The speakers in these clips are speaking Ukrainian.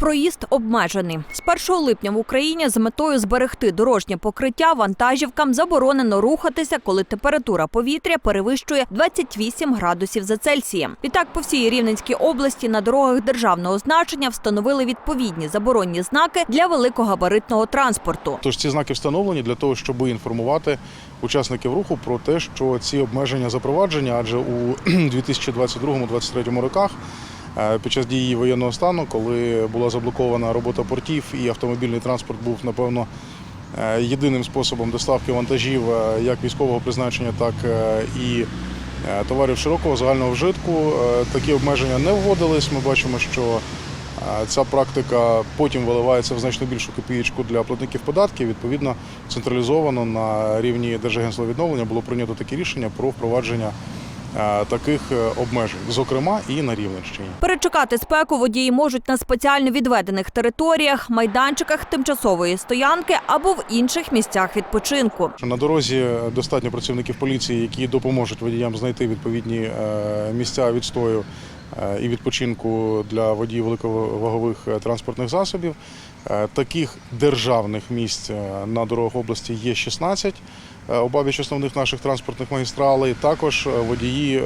Проїзд обмежений. З 1 липня в Україні з метою зберегти дорожнє покриття вантажівкам заборонено рухатися, коли температура повітря перевищує 28 градусів за Цельсієм. Відтак по всій Рівненській області на дорогах державного значення встановили відповідні заборонні знаки для великогабаритного транспорту. Тож ці знаки встановлені для того, щоб інформувати учасників руху про те, що ці обмеження запроваджені, адже у 2022-2023 роках. Е, Під час дії воєнного стану, коли була заблокована робота портів і автомобільний транспорт був, напевно, е, єдиним способом доставки вантажів е, як військового призначення, так і товарів широкого загального вжитку, такі обмеження не вводились. Ми бачимо, що ця практика потім виливається в значно більшу копієчку для платників податків. Відповідно, централізовано на рівні Держагентства відновлення було прийнято таке рішення про впровадження таких е, обмежень, зокрема і на Рівненщині. Перечекати спеку водії можуть на спеціально відведених територіях, майданчиках тимчасової стоянки або в інших місцях відпочинку. На дорозі достатньо працівників поліції, які допоможуть водіям знайти відповідні е, місця відстою е, і відпочинку для водіїв великовагових е, транспортних засобів. Е, Таких державних місць е, на дорогах області є 16 е, обабіч основних наших транспортних магістралей. Також е, водії е,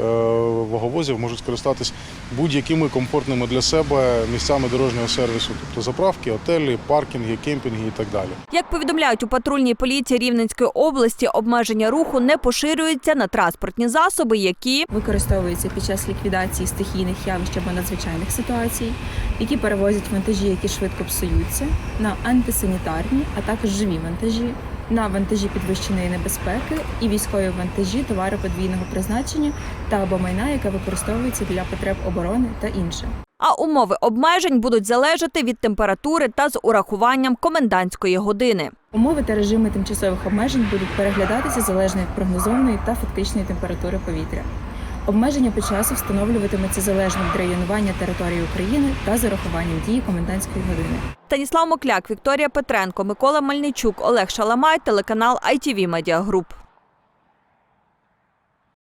ваговозів можуть скористатись будь-якими комфортними для себе місцями дорожнього сервісу, тобто заправки, отелі, паркінги, кемпінги і так далі. Як повідомляють у патрульній поліції Рівненської області, обмеження руху не поширюються на транспортні засоби, які використовуються під час ліквідації стихійних явищ або надзвичайних ситуацій, які перевозять вантажі, які швидко псуються, на антисанітарні, а також живі вантажі, на вантажі підвищеної небезпеки і військові вантажі товару подвійного призначення та або майна, яке використовується для потреб оборони та інше. а умови обмежень будуть залежати від температури та з урахуванням комендантської години. Умови та режими тимчасових обмежень будуть переглядатися залежно від прогнозованої та фактичної температури повітря. Обмеження по часу встановлюватиметься залежно від районування території України та з урахуванням дії комендантської години. Станіслав Мокляк, Вікторія Петренко, Микола Мельничук, Олег Шаламай, телеканал ITV Group.